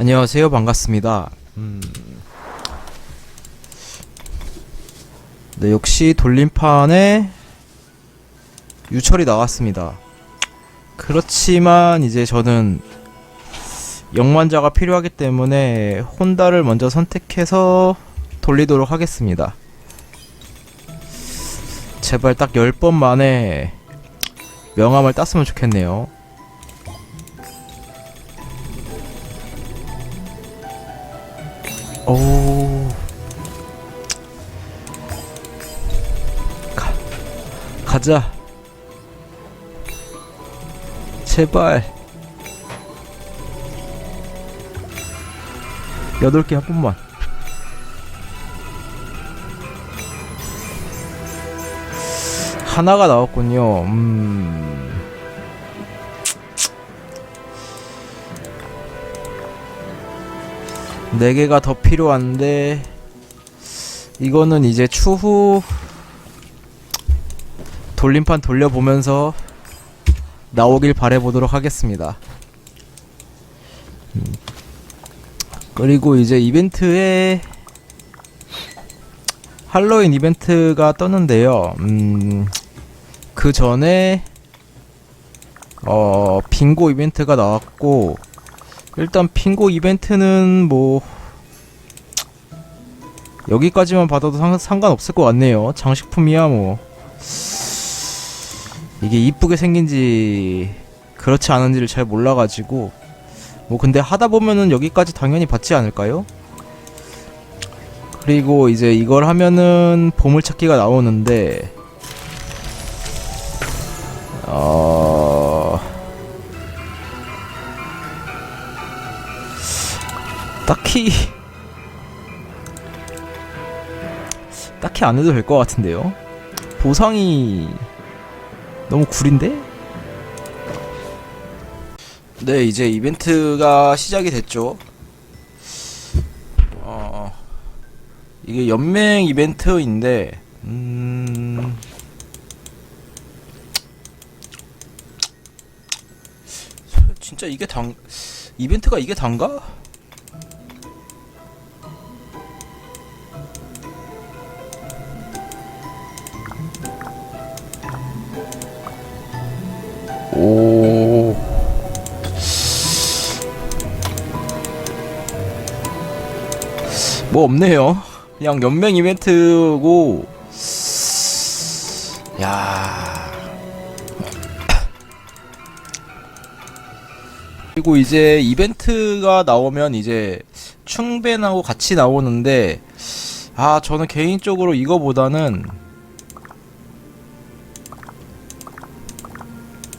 안녕하세요. 반갑습니다. 음. 네, 역시 돌림판에 유철이 나왔습니다. 그렇지만 이제 저는 영만자가 필요하기 때문에 혼다를 먼저 선택해서 돌리도록 하겠습니다. 제발 딱 10번 만에 명함을 땄으면 좋겠네요. 오. 가, 가자. 제발. 여덟 개 한 번만. 하나가 나왔군요. 음. 네 개가 더 필요한데 이거는 이제 추후 돌림판 돌려보면서 나오길 바래보도록 하겠습니다. 음. 그리고 이제 이벤트에 할로윈 이벤트가 떴는데요. 음, 그 전에 어 빙고 이벤트가 나왔고 일단 빙고 이벤트는 뭐 여기까지만 받아도 상, 상관없을 것 같네요. 장식품이야 뭐 이게 이쁘게 생긴지 그렇지 않은지를 잘 몰라가지고 뭐 근데 하다 보면은 여기까지 당연히 받지 않을까요? 그리고 이제 이걸 하면은 보물찾기가 나오는데 어 딱히 딱히 안 해도 될 것 같은데요. 보상이 너무 구린데? 네, 이제 이벤트가 시작이 됐죠. 어, 이게 연맹 이벤트인데, 음, 진짜 이게 당, 이벤트가 이게 단가? 뭐 없네요. 그냥 연맹 이벤트고. 야. 그리고 이제 이벤트가 나오면 이제 충벤하고 같이 나오는데 아 저는 개인적으로 이거보다는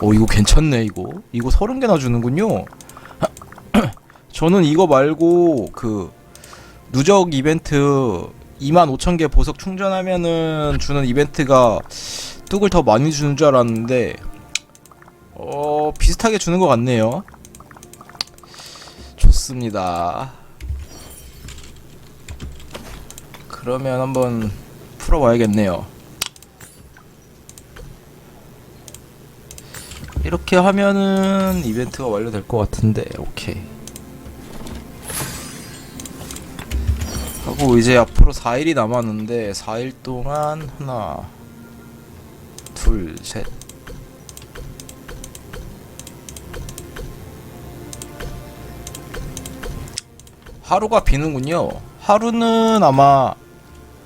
오 이거 괜찮네 이거 이거 서른 개나 주는군요 저는 이거 말고 그 누적 이벤트 25,000개 보석 충전하면은 주는 이벤트가 뚝을 더 많이 주는 줄 알았는데 어 비슷하게 주는 것 같네요. 좋습니다. 그러면 한번 풀어봐야겠네요. 이렇게 하면은 이벤트가 완료될 것 같은데 오케이 하고 이제 앞으로 4일이 남았는데 4일 동안 하나 둘 셋. 하루가 비는군요. 하루는 아마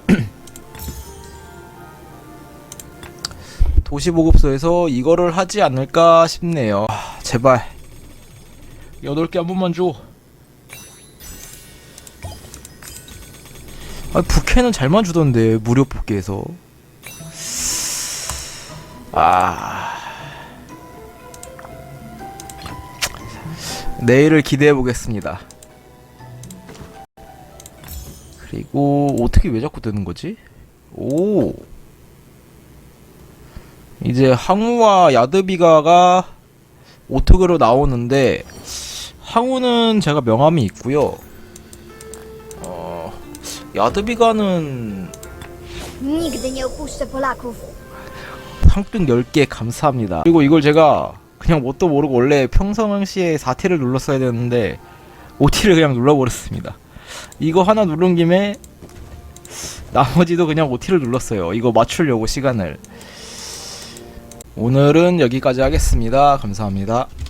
도시보급소에서 이거를 하지 않을까 싶네요. 아, 제발. 8개 한 번만 줘 아, 부캐는 잘만 주던데 무료 뽑기에서 아 내일을 기대해 보겠습니다. 그리고 어떻게 왜 자꾸 뜨는 거지? 오 이제 항우와 야드비가가 오특으로 나오는데 항우는 제가 명함이 있고요. 어 야드비가는 Nigdy nie opuszczę Polaków. 상등 10개 감사합니다. 그리고 이걸 제가 그냥 뭣도 모르고 원래 평상시에 4T를 눌렀어야 되는데 OT를 그냥 눌러버렸습니다. 이거 하나 누른 김에 나머지도 그냥 OT를 눌렀어요. 이거 맞추려고 시간을. 오늘은 여기까지 하겠습니다. 감사합니다.